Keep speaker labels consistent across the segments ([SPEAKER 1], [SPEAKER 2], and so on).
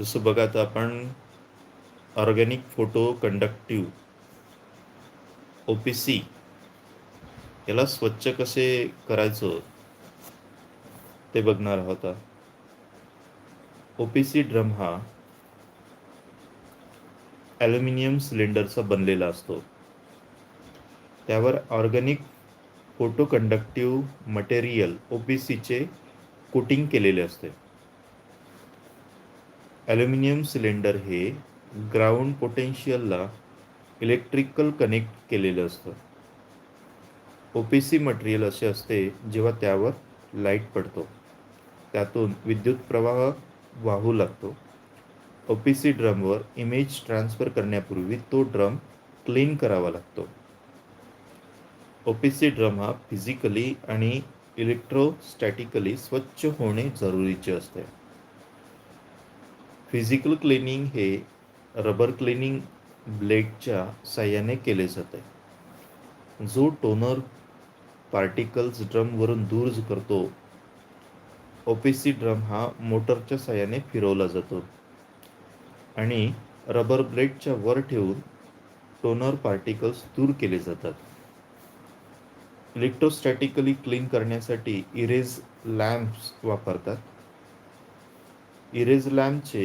[SPEAKER 1] जसं बघा आता आपण organic photo conductive O P C याला स्वच्छ कसे करायचं ते बघणार आहोत ओ पी सी ड्रम हा ॲल्युमिनियम सिलेंडरचा बनलेला असतो. त्यावर organic photo conductive material O P सीचे कोटिंग केलेले असते. ॲल्युमिनियम सिलेंडर हे ग्राउंड पोटेन्शियलला इलेक्ट्रिकल कनेक्ट केलेलं असतं. ओ पी सी मटेरियल असे असते जेव्हा त्यावर लाइट पडतो. त्यातून विद्युत प्रवाह वाहू लागतो. ओ पी सी ड्रमवर इमेज ट्रान्सफर करण्यापूर्वी तो ड्रम क्लीन करावा लागतो. ओ पी सी ड्रम हा फिजिकली आणि इलेक्ट्रोस्टॅटिकली स्वच्छ होणे जरुरीचे असते. फिजिकल क्लिनिंग हे रबर क्लिनिंग ब्लेडच्या साह्याने केले जाते जो टोनर पार्टिकल्स ड्रमवरून दूर करतो ओपेसी ड्रम हा मोटरच्या साह्याने फिरवला जातो. आणि रबर ब्लेडच्या वर ठेवून टोनर पार्टिकल्स दूर केले जातात. इलेक्ट्रोस्टॅटिकली क्लीन करण्यासाठी इरेज लॅम्प्स वापरतात. इरेज लॅम्पचे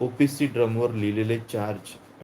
[SPEAKER 1] ओ पी सी ड्रमवर लिहिलेले चार्ज